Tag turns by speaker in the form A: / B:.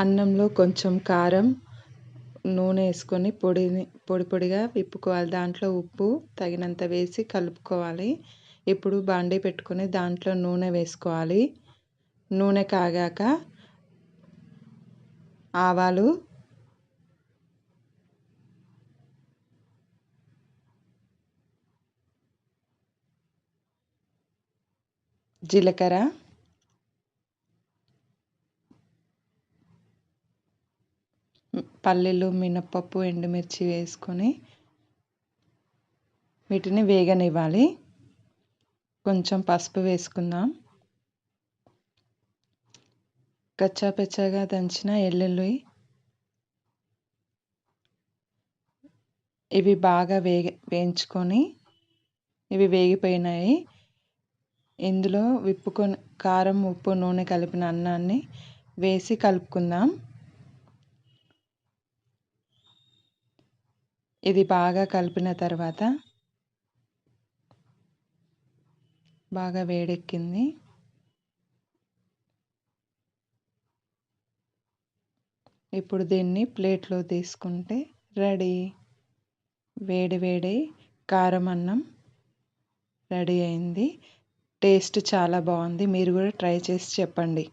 A: అన్నంలో కొంచెం కారం నూనె వేసుకొని పొడిని పొడి పొడిగా విప్పుకోవాలి. దాంట్లో ఉప్పు తగినంత వేసి కలుపుకోవాలి. ఇప్పుడు బాండీ పెట్టుకొని దాంట్లో నూనె వేసుకోవాలి. నూనె కాగాక ఆవాలు జీలకర్ర పల్లీలు మినప్పప్పు ఎండుమిర్చి వేసుకొని వీటిని వేగనివ్వాలి కొంచెం పసుపు వేసుకుందాం. కచ్చాపచ్చాగా దంచిన ఎల్లుల్లి ఇవి బాగా వేగ వేయించుకొని ఇవి వేగిపోయినాయి. ఇందులో విప్పుకొని కారం ఉప్పు నూనె కలిపిన అన్నాన్ని వేసి కలుపుకుందాం. ఇది బాగా కలిపిన తర్వాత బాగా వేడెక్కింది. ఇప్పుడు దీన్ని ప్లేట్లో తీసుకుంటే రెడీ. వేడి వేడి కారం అన్నం రెడీ అయింది. టేస్ట్ చాలా బాగుంది. మీరు కూడా ట్రై చేసి చెప్పండి.